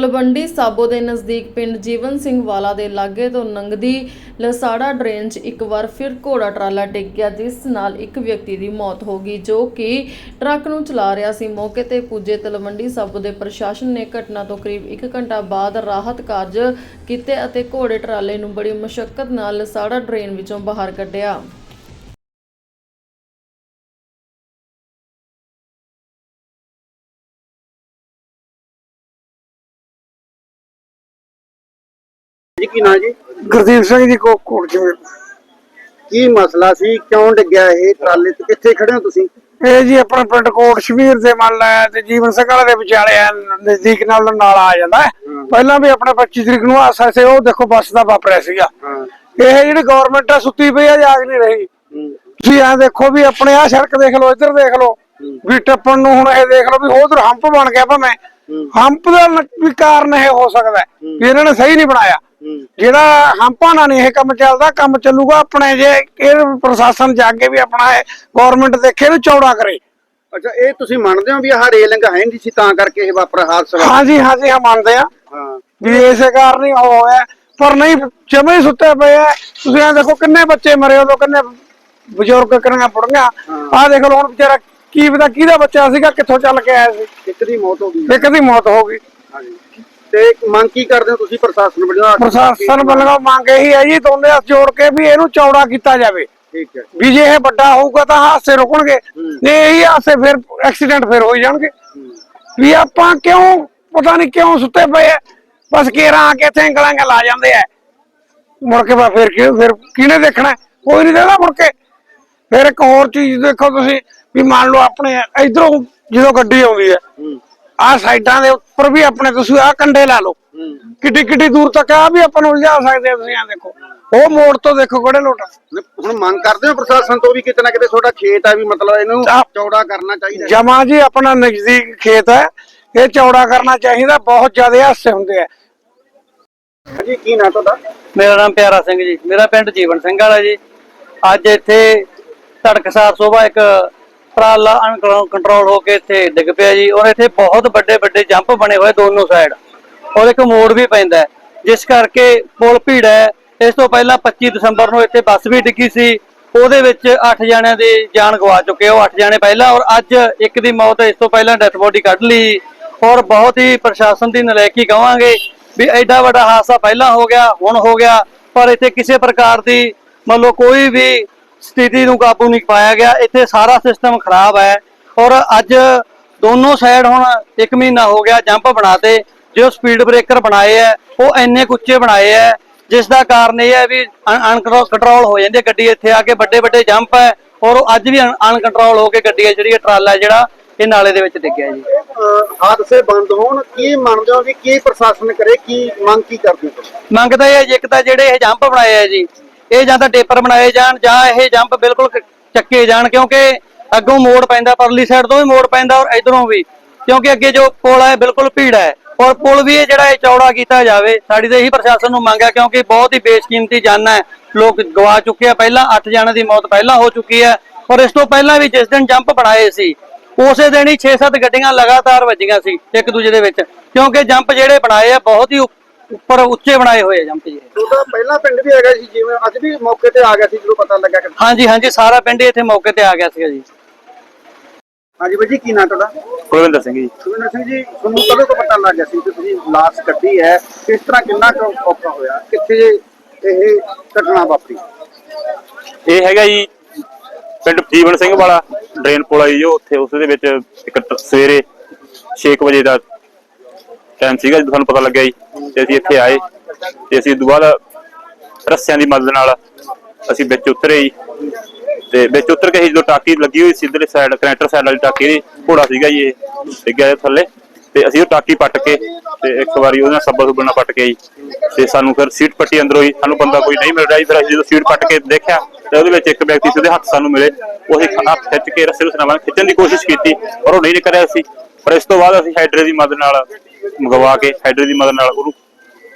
ਤਲਵੰਡੀ ਸਾਬੋ ਦੇ ਨਜ਼ਦੀਕ ਪਿੰਡ ਜੀਵਨ ਸਿੰਘ ਵਾਲਾ ਦੇ ਲਾਗੇ ਤੋਂ ਨੰਗਦੀ ਲਸਾੜਾ ਡਰੇਨ 'ਚ ਇੱਕ ਵਾਰ ਫਿਰ ਘੋੜਾ ਟਰਾਲਾ ਡਿੱਗ ਗਿਆ, ਜਿਸ ਨਾਲ ਇੱਕ ਵਿਅਕਤੀ ਦੀ ਮੌਤ ਹੋ ਗਈ, ਜੋ ਕਿ ਟਰੱਕ ਨੂੰ ਚਲਾ ਰਿਹਾ ਸੀ। ਮੌਕੇ ਤੇ ਪੁੱਜੇ ਤਲਵੰਡੀ ਸਾਬੋ ਦੇ ਪ੍ਰਸ਼ਾਸਨ ਨੇ ਘਟਨਾ ਤੋਂ ਕਰੀਬ 1 ਘੰਟਾ ਬਾਅਦ ਰਾਹਤ ਕਾਰਜ ਕੀਤੇ ਅਤੇ ਘੋੜੇ ਟਰਾਲੇ ਨੂੰ ਬੜੀ ਮੁਸ਼ਕਲ ਨਾਲ ਲਸਾੜਾ ਡਰੇਨ ਵਿੱਚੋਂ ਬਾਹਰ ਕੱਢਿਆ। ਜੀ ਕੀ ਨਾਂ ਜੀ? ਗੁਰਦੀਪ ਸਿੰਘ ਜੀ ਕੋ ਕੋਟ ਜਿਵੇਂ। ਕੀ ਮਸਲਾ ਸੀ? ਕਿਉਂ ਡਿੱਗਿਆ ਇਹ ਟਰਾਲੇ ਤੇ? ਕਿੱਥੇ ਖੜੇ ਹੋ ਤੁਸੀਂ? ਇਹ ਜੀ ਆਪਣਾ ਪਿੰਡ ਕੋਟ ਸ਼ਬੀਰ ਦੇ ਮੰਨ ਲਿਆ ਤੇ ਜੀਵਨ ਸਿੰਘ ਵਾਲੇ ਦੇ ਵਿਚਾਲੇ ਆ ਨਜ਼ਦੀਕ ਨਾਲ ਨਾਲ ਆ ਜਾਂਦਾ ਹੈ। ਪਹਿਲਾਂ ਵੀ ਆਪਣਾ 25 ਤਰੀਕ ਨੂੰ ਹਾਸਾ ਸੀ ਉਹ ਦੇਖੋ ਬੱਸ ਦਾ ਵਾਪਰਿਆ ਸੀਗਾ। ਹਾਂ। ਇਹ ਜਿਹੜੀ ਗਵਰਨਮੈਂਟ ਆ ਸੁੱਤੀ ਪਈ ਆ ਜਾਗ ਨਹੀਂ ਰਹੀ। ਹੂੰ, ਤੁਸੀਂ ਆ ਦੇਖੋ ਵੀ ਆਪਣੇ ਆ ਸੜਕ ਦੇਖ ਲਓ ਇੱਧਰ ਦੇਖ ਲਓ। ਵੀ ਟੱਪਣ ਨੂੰ ਹੁਣ ਇਹ ਦੇਖ ਲਓ ਵੀ ਉਧਰ ਹੰਪ ਬਣ ਗਿਆ ਭਾਵੇਂ। ਹੰਪ ਦਾ ਨ- ਵੀ ਕਾਰਨ ਇਹ ਹੋ ਸਕਦਾ ਹੈ। ਵੀ ਇਹਨਾਂ ਨੇ ਸਹੀ ਨਹੀਂ ਬਣਾਇਆ। ਜਿਹੜਾ ਹੰਪਾਂ ਨਾਲ ਨਹੀਂ ਇਹ ਕੰਮ ਚੱਲਦਾ ਕੰਮ ਚੱਲੂਗਾ ਆਪਣੇ ਜੇ ਇਹ ਪ੍ਰਸ਼ਾਸਨ ਜਾ ਕੇ ਵੀ ਆਪਣਾ ਗਵਰਨਮੈਂਟ ਦੇਖੇ ਇਹਨੂੰ ਚੌੜਾ ਕਰੇ। ਅੱਛਾ ਇਹ ਤੁਸੀਂ ਮੰਨਦੇ ਹੋ ਵੀ ਆਹ ਰੇਲਿੰਗ ਹੈ ਨਹੀਂ ਸੀ ਤਾਂ ਕਰਕੇ ਇਹ ਵਾਪਰ ਹਾਦਸਾ? ਹਾਂਜੀ ਹਾਂਜੀ ਹਾਂ ਮੰਨਦੇ ਆ। ਹਾਂ। ਵੀ ਇਸੇ ਕਾਰਨ ਹੀ ਹੋਇਆ ਪਰ ਨਹੀਂ ਜਮੇ ਹੀ ਸੁੱਤੇ ਪਏ ਆ। ਤੁਸੀਂ ਇਹ ਦੇਖੋ ਕਿੰਨੇ ਬੱਚੇ ਮਰੇ ਉਦੋਂ ਕਿੰਨੇ ਬਜ਼ੁਰਗ ਕਿੰਨੀਆਂ ਪੜੀਆਂ ਆਹ ਦੇਖ ਲਓ ਹੁਣ ਵਿਚਾਰਾ ਕੀ ਪਤਾ ਕਿਹਦਾ ਬੱਚਾ ਸੀਗਾ ਕਿੱਥੋਂ ਚੱਲ ਕੇ ਆਇਆ ਸੀ। ਇੱਕ ਦੀ ਮੌਤ ਹੋ ਗਈ। ਇੱਕ ਦੀ ਮੌਤ ਹੋ ਗਈ। ਹਾਂਜੀ। ਤੇ ਮੰਗ ਕੀ ਕਰਦੇ ਹੋ ਤੁਸੀਂ ਪ੍ਰਸ਼ਾਸਨ ਵੱਲੋਂ? ਪ੍ਰਸ਼ਾਸਨ ਵੱਲੋਂ ਮੰਗ ਇਹੀ ਹੈ ਜੀ ਦੋਨੇ ਹੱਥ ਜੋੜ ਕੇ ਵੀ ਇਹਨੂੰ ਚੌੜਾ ਕੀਤਾ ਜਾਵੇ। ਠੀਕ ਹੈ। ਵੀ ਜੇ ਇਹ ਵੱਡਾ ਹੋਊਗਾ ਤਾਂ ਹਾਦਸੇ ਰੁਕਣਗੇ। ਜੇ ਇਹੀ ਹਾਦਸੇ ਫਿਰ ਐਕਸੀਡੈਂਟ ਫਿਰ ਹੋਈ ਜਾਣਗੇ। ਵੀ ਆਪਾਂ ਕਿਉਂ ਪਤਾ ਨਹੀਂ ਕਿਉਂ ਸੁੱਤੇ ਪਏ ਆ। ਬਸ ਕੇਰਾਂ ਆ ਕੇ ਇੱਥੇ ਉਂਗਲਾਂ ਲਾ ਜਾਂਦੇ ਆ। ਮੁੜ ਕੇ ਬਾ ਫਿਰ ਕੀ ਫਿਰ ਕਿਹਨੇ ਦੇਖਣਾ? ਹੈ? ਕੋਈ ਨਹੀਂ ਦੇਖਦਾ ਮੁੜ ਕੇ। ਫਿਰ ਇੱਕ ਹੋਰ ਚੀਜ਼ ਦੇਖੋ ਤੁਸੀਂ ਵੀ ਮੰਨ ਲਓ ਆਪਣੇ ਇਧਰੋਂ ਜਦੋਂ ਗੱਡੀ ਆਉਂਦੀ ਹੈ ਆਹ ਸਾਈਡਾਂ ਦੇ ਉੱਪਰ ਵੀ ਆਪਣੇ ਤੁਸੀਂ ਆਹ ਕੰਡੇ ਲਾ ਲਓ। ਕਿੱਡੀ ਕਿੱਡੀ ਦੂਰ ਤੱਕ ਆ ਵੀ ਆਪਾਂ ਨੂੰ ਉਲਝਾ ਸਕਦੇ ਆ ਤੁਸੀਂ ਆ ਦੇਖੋ। ਉਹ ਮੋੜ ਤੋਂ ਦੇਖੋ ਕਿਹੜੇ ਲੋਟ ਹੁਣ ਮੰਗ ਕਰਦੇ ਹੋ ਪ੍ਰਸ਼ਾਸਨ ਤੋਂ ਵੀ ਕਿਤੇ ਨਾ ਕਿਤੇ ਤੁਹਾਡਾ ਖੇਤ ਆ ਵੀ ਮਤਲਬ ਇਹਨੂੰ ਚੌੜਾ ਕਰਨਾ ਚਾਹੀਦਾ। ਜਮਾ ਜੀ ਆਪਣਾ ਨਜ਼ਦੀਕ ਖੇਤ ਹੈ ਇਹ ਚੌੜਾ ਕਰਨਾ ਚਾਹੀਦਾ ਬਹੁਤ ਜ਼ਿਆਦਾ ਹਾਸੇ ਹੁੰਦੇ ਆ। ਜੀ ਕੀ ਨਾਂ ਤੁਹਾਡਾ? ਮੇਰਾ ਨਾਮ ਪਿਆਰਾ ਸਿੰਘ ਜੀ। ਮੇਰਾ ਪਿੰਡ ਜੀਵਨ ਸਿੰਘ ਵਾਲਾ ਜੀ। ਅੱਜ ਇੱਥੇ ਧੜਕਸਾਰ ਸੋਭਾ ਇੱਕ ਟਰਾਲਾ ਅਨਕੰਟਰੋਲ ਹੋ ਕੇ ਇੱਥੇ ਡਿੱਗ ਪਿਆ ਜੀ। ਔਰ ਇੱਥੇ ਬਹੁਤ ਵੱਡੇ ਵੱਡੇ ਜੰਪ ਬਣੇ ਹੋਏ ਦੋਨੋਂ ਸਾਈਡ ਔਰ ਇੱਕ ਮੋੜ ਵੀ ਪੈਂਦਾ ਜਿਸ ਕਰਕੇ ਪੁਲ ਭੀੜ ਹੈ। ਇਸ ਤੋਂ ਪਹਿਲਾਂ 25 ਦਸੰਬਰ ਨੂੰ ਇੱਥੇ ਬੱਸ ਵੀ ਡਿੱਗੀ ਸੀ। ਉਹਦੇ ਵਿੱਚ 8 ਜਣਿਆਂ ਦੀ ਜਾਨ ਗਵਾ ਚੁੱਕੇ ਉਹ 8 ਜਣੇ ਪਹਿਲਾਂ ਔਰ ਅੱਜ ਇੱਕ ਦੀ ਮੌਤ ਇਸ ਤੋਂ ਪਹਿਲਾਂ ਡੈਥ ਬੋਡੀ ਕੱਢ ਲਈ। ਔਰ ਬਹੁਤ ਹੀ ਪ੍ਰਸ਼ਾਸਨ ਦੀ ਨਲਾਇਕੀ ਕਵਾਂਗੇ ਵੀ ਐਡਾ ਵੱਡਾ ਹਾਦਸਾ ਪਹਿਲਾਂ ਹੋ ਗਿਆ, ਹੁਣ ਹੋ ਗਿਆ। ਪਰ ਇੱਥੇ ਕਿਸੇ ਪ੍ਰਕਾਰ ਦੀ ਮੰਨ ਲਓ ਕੋਈ ਵੀ ਸਥਿਤੀ ਨੂੰ ਕਾਬੂ ਨਹੀਂ ਪਾਇਆ ਗਿਆ। ਇੱਥੇ ਸਾਰਾ ਸਿਸਟਮ ਖਰਾਬ ਹੈ ਔਰ ਅੱਜ ਦੋਨੋਂ ਸਾਈਡ ਹੁਣ 1 ਮਹੀਨਾ ਹੋ ਗਿਆ ਜੰਪ ਬਣਾਤੇ। ਜੋ ਸਪੀਡ ਬ੍ਰੇਕਰ ਬਣਾਏ ਐ ਉਹ ਇੰਨੇ ਕੁ ਉੱਚੇ ਬਣਾਏ ਐ ਜਿਸ ਦਾ ਕਾਰਨ ਇਹ ਹੈ ਵੀ ਅਨਕੰਟਰੋਲ ਹੋ ਜਾਂਦੀ ਗੱਡੀ ਇੱਥੇ ਆ ਕੇ। ਵੱਡੇ ਵੱਡੇ ਜੰਪ ਹੈ ਔਰ ਉਹ ਅੱਜ ਵੀ ਅਨਕੰਟਰੋਲ ਹੋ ਕੇ ਗੱਡੀ ਜਿਹੜੀ ਟਰਾਲਾ ਜਿਹੜਾ ਇਹ ਨਾਲੇ ਦੇ ਵਿੱਚ ਡਿੱਗਿਆ ਜੀ। ਹਾਦਸੇ ਬੰਦ ਹੋਣ ਕੀ ਮੰਨਦੇ ਹੋ ਵੀ ਕੀ ਪ੍ਰਸ਼ਾਸਨ ਕਰੇ ਕੀ ਮੰਗ ਕੀ ਕਰਦੇ ਹੋ? ਮੰਗਦਾ ਇਹ ਇੱਕ ਤਾਂ ਜਿਹੜੇ ਇਹ ਜੰਪ ਬਣਾਏ ਆ ਜੀ ਇਹ ਜਾਂ ਤਾਂ ਟੇਪਰ ਬਣਾਏ ਜਾਣ, ਜਾਂ ਇਹ ਜੰਪ ਬਿਲਕੁਲ ਚੱਕੇ ਜਾਣ, ਕਿਉਂਕਿ ਅੱਗੋਂ ਮੋੜ ਪੈਂਦਾ ਪਰਲੀ ਸਾਈਡ ਤੋਂ ਵੀ ਮੋੜ ਪੈਂਦਾ ਔਰ ਇਧਰੋਂ ਵੀ। ਕਿਉਂਕਿ ਅੱਗੇ ਜੋ ਪੁਲ ਹੈ ਬਿਲਕੁਲ ਭੀੜ ਹੈ ਔਰ ਪੁਲ ਵੀ ਇਹ ਜਿਹੜਾ ਇਹ ਚੌੜਾ ਕੀਤਾ ਜਾਵੇ, ਸਾਡੀ ਤੇ ਇਹੀ ਪ੍ਰਸ਼ਾਸਨ ਨੂੰ ਮੰਗ ਹੈ ਕਿਉਂਕਿ ਬਹੁਤ ਹੀ ਬੇਸ਼ਕੀਮਤੀ ਜਾਨਾਂ ਹੈ ਲੋਕ ਗਵਾ ਚੁੱਕੇ ਆ, ਪਹਿਲਾਂ 8 ਜਣਾਂ ਦੀ ਮੌਤ ਪਹਿਲਾਂ ਹੋ ਚੁੱਕੀ ਹੈ ਔਰ ਇਸ ਤੋਂ ਪਹਿਲਾਂ ਵੀ ਜਿਸ ਦਿਨ ਜੰਪ ਬਣਾਏ ਸੀ, ਉਸੇ ਦਿਨ ਹੀ 6-7 ਗੱਡੀਆਂ ਲਗਾਤਾਰ ਵੱਜੀਆਂ ਸੀ ਇੱਕ ਦੂਜੇ ਦੇ ਵਿੱਚ। ਕਿਉਂਕਿ ਜੰਪ ਜਿਹੜੇ ਬਣਾਏ ਆ, ਬਹੁਤ ਹੀ ਉੱਪਰ ਉੱਚੇ ਬਣਾਏ ਹੋਏ ਆ ਜੰਪ ਜੀ। ਤੁਹਾਡਾ ਪਹਿਲਾ ਪਿੰਡ ਵੀ ਹੈਗਾ ਸੀ ਜਿਵੇਂ ਅੱਜ ਵੀ ਮੌਕੇ ਤੇ ਆ ਗਿਆ ਸੀ ਜਦੋਂ ਪਤਾ ਲੱਗਾ ਕਿ ਹਾਂਜੀ ਹਾਂਜੀ ਸਾਰਾ ਪਿੰਡ ਇੱਥੇ ਮੌਕੇ ਤੇ ਆ ਗਿਆ ਸੀਗਾ ਜੀ। ਹਾਂਜੀ ਬਾਈ ਜੀ ਕੀ ਨਾਂ ਤੁਹਾਡਾ? ਕੁਲਵਿੰਦਰ ਸਿੰਘ ਜੀ। ਸੁਖਿੰਦਰ ਸਿੰਘ ਜੀ ਤੁਹਾਨੂੰ ਕਦੋਂ ਤੋਂ ਪਤਾ ਲੱਗ ਗਿਆ ਸੀ ਕਿ ਤੁਸੀਂ ਲਾਸ਼ ਕੱਢੀ ਹੈ? ਕਿਸ ਤਰ੍ਹਾਂ ਕਿੰਨਾ ਕੁ ਔਖਾ ਹੋਇਆ? ਕਿੱਥੇ ਇਹ ਘਟਨਾ ਵਾਪਰੀ? ਇਹ ਹੈਗਾ ਜੀ ਪਿੰਡ ਜੀਵਨ ਸਿੰਘ ਵਾਲਾ ਡਰੇਨ ਪੁਲ ਆ ਜੀ ਜੋ ਉੱਥੇ ਉਸ ਦੇ ਵਿੱਚ ਇੱਕ ਟ- ਸਵੇਰੇ 6 ਵਜੇ ਦਾ ਟਾਈਮ ਸੀਗਾ ਜਦੋਂ ਸਾਨੂੰ ਪਤਾ ਲੱਗਿਆ ਜੀ ਤੇ ਅਸੀਂ ਇੱਥੇ ਆਏ ਤੇ ਅਸੀਂ ਦੁਬਾਰਾ ਰੱਸਿਆਂ ਦੀ ਮਦਦ ਨਾਲ ਅਸੀਂ ਵਿੱਚ ਉਤਰੇ ਜੀ। ਤੇ ਵਿੱਚ ਉਤਰ ਕੇ ਜਦੋਂ ਟਾਕੀ ਲੱਗੀ ਹੋਈ ਸੀ ਸਾਈਡ ਕਨੈਕਟਰ ਸਾਈਡ ਵਾਲੀ ਟਾਕੀ ਦੀ, ਘੋੜਾ ਸੀਗਾ ਜੀ ਇਹ ਡਿੱਗਿਆ ਥੱਲੇ ਤੇ ਅਸੀਂ ਉਹ ਟਾਕੀ ਪੱਟ ਕੇ ਤੇ ਇੱਕ ਵਾਰੀ ਉਹਦੇ ਨਾਲ ਸੱਬਾ ਸੁੱਬਾ ਨਾਲ ਪੱਟ ਕੇ ਜੀ। ਤੇ ਸਾਨੂੰ ਫਿਰ ਸੀਟ ਪੱਟੀ ਅੰਦਰੋਂ ਹੀ ਸਾਨੂੰ ਬੰਦਾ ਕੋਈ ਨਹੀਂ ਮਿਲ ਰਿਹਾ ਜੀ। ਫਿਰ ਅਸੀਂ ਜਦੋਂ ਸੀਟ ਪੱਟ ਕੇ ਦੇਖਿਆ ਤੇ ਉਹਦੇ ਵਿੱਚ ਇੱਕ ਵਿਅਕਤੀ ਸਿੱਧੇ ਹੱਥ ਸਾਨੂੰ ਮਿਲੇ। ਉਹ ਅਸੀਂ ਹੱਥ ਖਿੱਚ ਕੇ ਰੱਸੇ ਨੂੰ ਖਿੱਚਣ ਦੀ ਕੋਸ਼ਿਸ਼ ਕੀਤੀ, ਪਰ ਉਹ ਨਹੀਂ ਨਿਕਲ ਰਿਹਾ ਸੀ। ਪਰ ਇਸ ਤੋਂ ਬਾਅਦ ਅਸੀਂ ਹਾਈਡਰੇ ਦੀ ਮਦਦ ਨਾਲ ਮੰਗਵਾ ਕੇ ਹਾਈਡਰੇ ਦੀ ਮਦਦ ਨਾਲ ਉਹਨੂੰ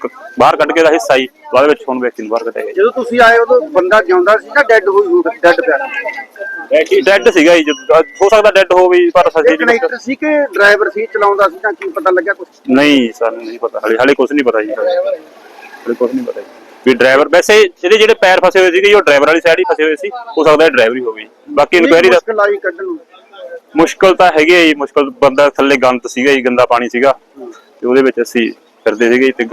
ਕ- ਬਾਹਰ ਕੱਢ ਕੇ ਦਾ ਹਿੱਸਾ ਹੀ ਬਾਅਦ ਵਿੱਚ ਹੁਣ ਵਿਅਕਤੀ ਨੂੰ ਬਾਹਰ ਕੱਢਿਆ ਗਿਆ ਜੀ। ਜਦੋਂ ਤੁਸੀਂ ਆਏ ਉਦੋਂ ਬੰਦਾ ਜਿਉਂਦਾ ਸੀ ਜਾਂ ਡੈੱਡ ਹੋਈ ਡੈੱਡ ਪਿਆ? ਡੈਡ ਸੀਗਾ ਜੀ ਜਦੋਂ- ਹੋ ਸਕਦਾ ਡੈਡ ਹੋ ਵੀ ਪਰ ਇਹ ਸੱਚੀ ਕਨੈਕਟਰ ਸੀ ਕਿ ਡਰਾਈਵਰ ਸੀ ਚਲਾਉਂਦਾ ਸੀ ਤਾਂ ਕੀ ਪਤਾ ਲੱਗਿਆ ਕੁਝ ਨਹੀਂ ਸਾਨੂੰ ਨਹੀਂ ਪਤਾ। ਹਲੇ ਹਲੇ ਕੁਝ ਨਹੀਂ ਪਤਾ ਜੀ ਹਲੇ। ਹਲੇ ਕੁਝ ਨਹੀਂ ਪਤਾ ਜੀ। ਵੀ ਡਰਾਈਵਰ ਵੈਸੇ ਜਿਹੜੇ ਜਿਹੜੇ ਪੈਰ ਫਸੇ ਹੋਏ ਸੀਗੇ ਜੀ, ਉਹ ਡਰਾਈਵਰ ਵਾਲੀ ਸਾਈਡ ਹੀ ਫਸੇ ਹੋਏ ਸੀ। ਹੋ ਸਕਦਾ ਡਰਾਈਵਰ ਹੀ ਹੋਵੇ ਬਾਕੀ ਇਨਕੁਆਇਰੀ ਦਾ ਮੁਸ਼ਕਲ ਆਈ ਕੱਢਣ ਨੂੰ। ਮੁਸ਼ਕਲ ਤਾਂ ਹੈਗੀ ਹੈ ਜੀ ਮੁਸ਼ਕਲ ਬੰਦਾ ਥੱਲੇ ਗੰਦ ਸੀਗਾ ਜੀ ਗੰਦਾ ਪਾਣੀ ਸੀਗਾ। ਤੇ ਉਹਦੇ ਵਿੱਚ ਅਸੀਂ ਫਿਰਦੇ ਸੀਗੇ ਤੇ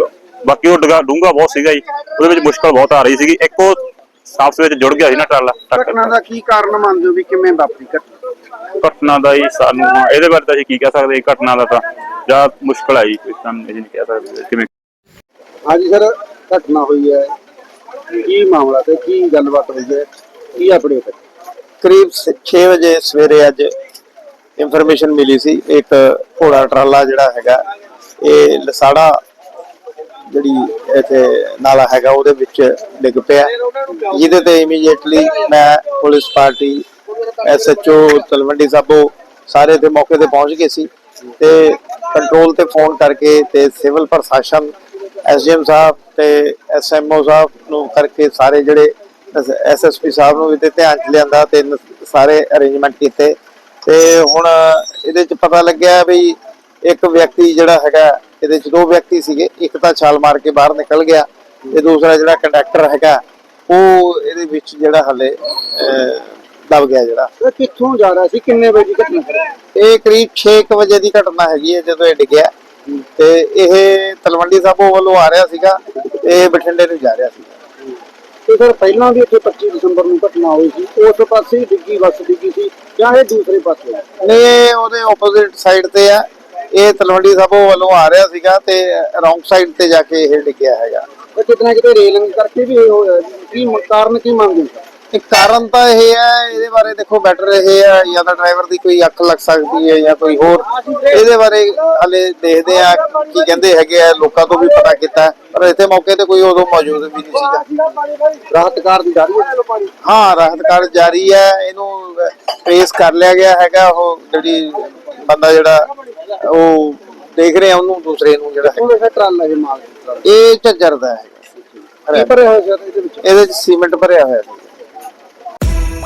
ਬਾਕੀ ਉਹ ਡੂੰਘਾ ਡੂੰਘਾ ਬਹੁਤ ਸੀਗਾ ਜੀ। ਉਹਦੇ ਵਿੱਚ ਮੁਸ਼ਕਲ ਬਹੁਤ ਆ ਰਹੀ ਸੀਗੀ। ਇੱਕ ਉਹ ਸਾਫ਼ ਵਿੱਚ ਜੁੜ ਗਿਆ ਸੀ ਨਾ ਟਰਾਲਾ। ਘਟਨਾ ਦਾ ਕੀ ਕਾਰਨ ਮੰਨਦੇ ਹੋ ਵੀ ਕਿਵੇਂ ਵਾਪਰੀ ਘਟਨਾ ਘਟਨਾ ਦਾ ਹੀ ਸਾਨੂੰ ਇਹਦੇ ਬਾਰੇ ਤਾਂ ਅਸੀਂ ਕੀ ਕਹਿ ਸਕਦੇ ਹਾਂ, ਘਟਨਾ ਦਾ ਤਾਂ ਜਾਂ ਮੁਸ਼ਕਲ ਆ ਜੀ ਕੋਈ ਸਾਨੂੰ ਇਹ ਨਹੀਂ ਕਹਿ ਸਕਦੇ ਕਿਵੇਂ। ਹਾਂਜੀ ਸਰ ਘਟਨਾ ਹੋਈ ਹੈ। ਕੀ ਮਾਮਲਾ ਤੇ ਕੀ ਗੱਲਬਾਤ ਹੋਈ ਹੈ? ਕੀ ਹੈ ਕਰੀਬ 6 ਵਜੇ ਸਵੇਰੇ ਅੱਜ ਇਨਫੋਰਮੇਸ਼ਨ ਮਿਲੀ ਸੀ। ਇੱਕ ਘੋੜਾ ਟਰਾਲਾ ਜਿਹੜਾ ਹੈਗਾ, ਇਹ ਲਸਾੜਾ ਜਿਹੜੀ ਇੱਥੇ ਨਾਲਾ ਹੈਗਾ, ਉਹਦੇ ਵਿੱਚ ਡਿੱਗ ਪਿਆ। ਜਿਹਦੇ ਤੇ ਇਮੀਡੀਏਟਲੀ ਮੈਂ police party SHO Talwandi Sabo ਸਾਰੇ ਤੇ ਮੌਕੇ ਤੇ ਪਹੁੰਚ ਗਏ ਸੀ ਤੇ ਕੰਟਰੋਲ ਤੇ ਫੋਨ ਕਰਕੇ ਤੇ ਸਿਵਲ ਪ੍ਰਸ਼ਾਸਨ ਐਸਡੀਐਮ ਸਾਹਿਬ ਤੇ ਐਸਐਮਓ ਸਾਹਿਬ ਨੂੰ ਕਰਕੇ ਸਾਰੇ ਜਿਹੜੇ ਐਸਐਸਪੀ ਸਾਹਿਬ ਨੂੰ ਵੀ ਤੇ ਧਿਆਨ ਚ ਲਿਆਂਦਾ ਤੇ ਸਾਰੇ ਅਰੇਂਜਮੈਂਟ ਕੀਤੇ। ਤੇ ਹੁਣ ਇਹਦੇ ਚ ਪਤਾ ਲੱਗਿਆ ਵੀ ਇੱਕ ਵਿਅਕਤੀ ਜਿਹੜਾ ਹੈਗਾ ਇਹਦੇ ਚ ਦੋ ਵਿਅਕਤੀ ਸੀਗੇ ਇੱਕ ਤਾਂ ਛਾਲ ਮਾਰ ਕੇ ਬਾਹਰ ਨਿਕਲ ਗਿਆ ਤੇ ਦੂਸਰਾ ਜਿਹੜਾ ਕੰਡਕਟਰ ਹੈਗਾ ਉਹ ਇਹਦੇ ਵਿੱਚ ਜਿਹੜਾ ਹਲੇ ਦਬ ਗਿਆ ਜਿਹੜਾ। ਕਿੱਥੋਂ ਜਾ ਰਿਹਾ ਸੀ? ਕਿੰਨੇ ਵਜੇ ਦੀ ਘਟਨਾ ਇਹ ਕਰੀਬ 6 ਵਜੇ ਦੀ ਘਟਨਾ ਹੈਗੀ ਹੈ ਜਦੋਂ ਇਹ ਡਿੱਗਿਆ। ਤੇ ਇਹ ਤਲਵੰਡੀ ਸਾਬੋ ਵੱਲੋਂ ਆ ਰਿਹਾ ਸੀਗਾ ਇਹ ਬਠਿੰਡੇ ਨੂੰ ਜਾ ਰਿਹਾ ਸੀਗਾ। ਤੇ ਸਰ ਪਹਿਲਾਂ ਵੀ ਇੱਥੇ 25 ਦਸੰਬਰ ਨੂੰ ਘਟਨਾ ਹੋਈ ਸੀ ਉਸ ਪਾਸੇ ਹੀ ਡਿੱਗੀ ਬੱਸ ਡਿੱਗੀ ਸੀ ਜਾਂ ਇਹ ਦੂਸਰੇ ਪਾਸੇ ਨਹੀਂ ਇਹ ਉਹਦੇ ਆਪੋਜ਼ਿਟ ਸਾਈਡ ਤੇ ਆ। ਇਹ ਤਲਵੰਡੀ ਸਾਬੋ ਵੱਲੋਂ ਆ ਰਿਹਾ ਸੀਗਾ ਤੇ ਰੌਂਗ ਸਾਈਡ ਤੇ ਜਾ ਕੇ ਇਹ ਡਿੱਗਿਆ ਹੈਗਾ। ਇਹ ਕਿਤੇ ਨਾ ਕਿਤੇ ਰੇਲਿੰਗ ਕਰਕੇ ਵੀ ਇਹ ਹੋਇਆ। ਜੀ। ਕੀ ਮ- ਕਾਰਨ ਕੀ ਮੰਨਦੇ ਹੋ? ਇੱਕ ਕਾਰਨ ਤਾਂ ਇਹ ਹੈ ਇਹਦੇ ਬਾਰੇ ਦੇਖੋ ਬੈਟਰ ਇਹ ਹੈ ਜਾਂ ਤਾਂ ਡਰਾਈਵਰ ਦੀ ਕੋਈ ਅੱਖ ਲੱਗ ਸਕਦੀ ਹੈ ਜਾਂ ਕੋਈ ਹੋਰ। ਇਹਦੇ ਬਾਰੇ ਹਲੇ ਦੇਖਦੇ ਆ ਕੀ ਕਹਿੰਦੇ ਹੈਗੇ ਆ ਲੋਕਾਂ ਤੋਂ ਵੀ ਪਤਾ ਕੀਤਾ ਪਰ ਇੱਥੇ ਮੌਕੇ ਤੇ ਕੋਈ ਉਦੋਂ ਮੌਜੂਦ ਵੀ ਨਹੀਂ ਸੀਗਾ। ਰਾਹਤ ਕਾਰ ਦੀ ਜਾਰੀ ਹੈ ਹਾਂ ਰਾਹਤ ਕਾਰਜ ਜਾਰੀ ਹੈ ਇਹਨੂੰ ਟ੍ਰੇਸ ਕਰ ਲਿਆ ਗਿਆ ਹੈਗਾ ਉਹ ਜਿਹੜੀ ਬੰਦਾ ਜਿਹੜਾ ਉਹ ਦੇਖ ਰਹੇ ਉਹਨੂੰ ਦੂਸਰੇ ਨੂੰ ਜਿਹੜਾ ਇਹ ਝੱਜਰ ਦਾ ਕੀ ਭਰਿਆ ਹੋਇਆ ਇਹਦੇ ਵਿੱਚ? ਇਹਦੇ ਚ ਸੀਮੈਂਟ ਭਰਿਆ ਹੋਇਆ। ਸੀ